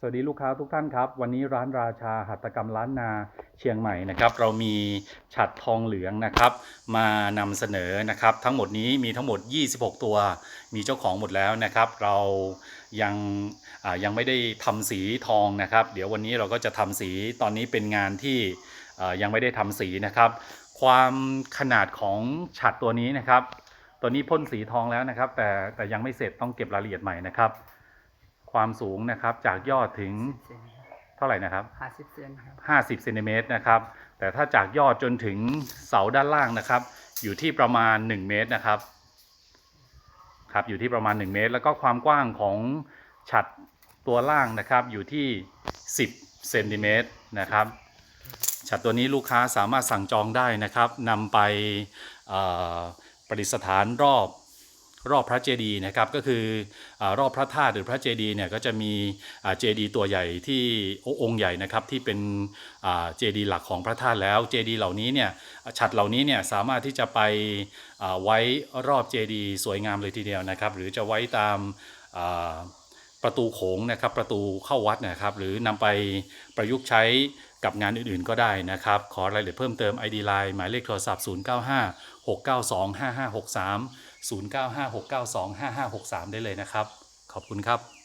สวัสดีลูกค้าทุกท่านครับ วันนี้ร้านราชาหัตถกรรมล้านนาเชียงใหม่นะครับ เรามีฉัดทองเหลืองนะครับ มานำเสนอนะครับ ทั้งหมดนี้มีทั้งหมด 26 ตัว มีเจ้าของหมดแล้วนะครับ เรายังยังไม่ได้ทำสีทองนะครับ เดี๋ยววันนี้เราก็จะทำสีตอนนี้เป็นงานที่ยังไม่ได้ทำสีนะครับ ความขนาดของฉัดตัวนี้นะครับ ตัวนี้พ่นสีทองแล้วนะครับ แต่แต่ยังไม่เสร็จต้องเก็บรายละเอียดใหม่นะครับ ความสูงนะครับ จากยอดถึงเซนครับเท่าไหร่นะครับห้าสิบเซนครับ50เซนติเมตรนะครับ แต่ถ้าจากยอดจนถึงเสาด้านล่างนะครับ อยู่ที่ประมาณ 1 เมตรนะครับ ครับ อยู่ที่ประมาณ 1 เมตร แล้วก็ความกว้างของฉัดตัวล่างนะครับ อยู่ที่ 10เซนติเมตรนะครับฉัดตัวนี้ลูกค้าสามารถสั่งจองได้นะครับนำไปเอ่อประดิษฐานรอบ รอบพระเจดีย์นะครับก็คืออรอบพระธาตุหรือพระเจดีย์เนี่ยก็จะมีเจดีย์ตัวใหญ่ที่องค์ใหญ่นะครับที่เป็นเจดีย์หลักของพระธาตุแล้วเจดีย์เหล่านี้เนี่ยฉัดเหล่านี้เนี่ยสามารถที่จะไปไว้รอบเจดีย์สวยงามเลยทีเดียวนะครับ หรือจะไว้ตามประตูโขงนะครับประตูเข้าวัดนะครับ หรือนำไปประยุกต์ใช้กับงานอื่นๆก็ได้นะครับ ขอรายละเอียดเพิ่มเติม ID Line หมายเลขโทรศัพท์ 095 692 5563 095 692 5563 ได้เลยนะครับ ขอบคุณครับ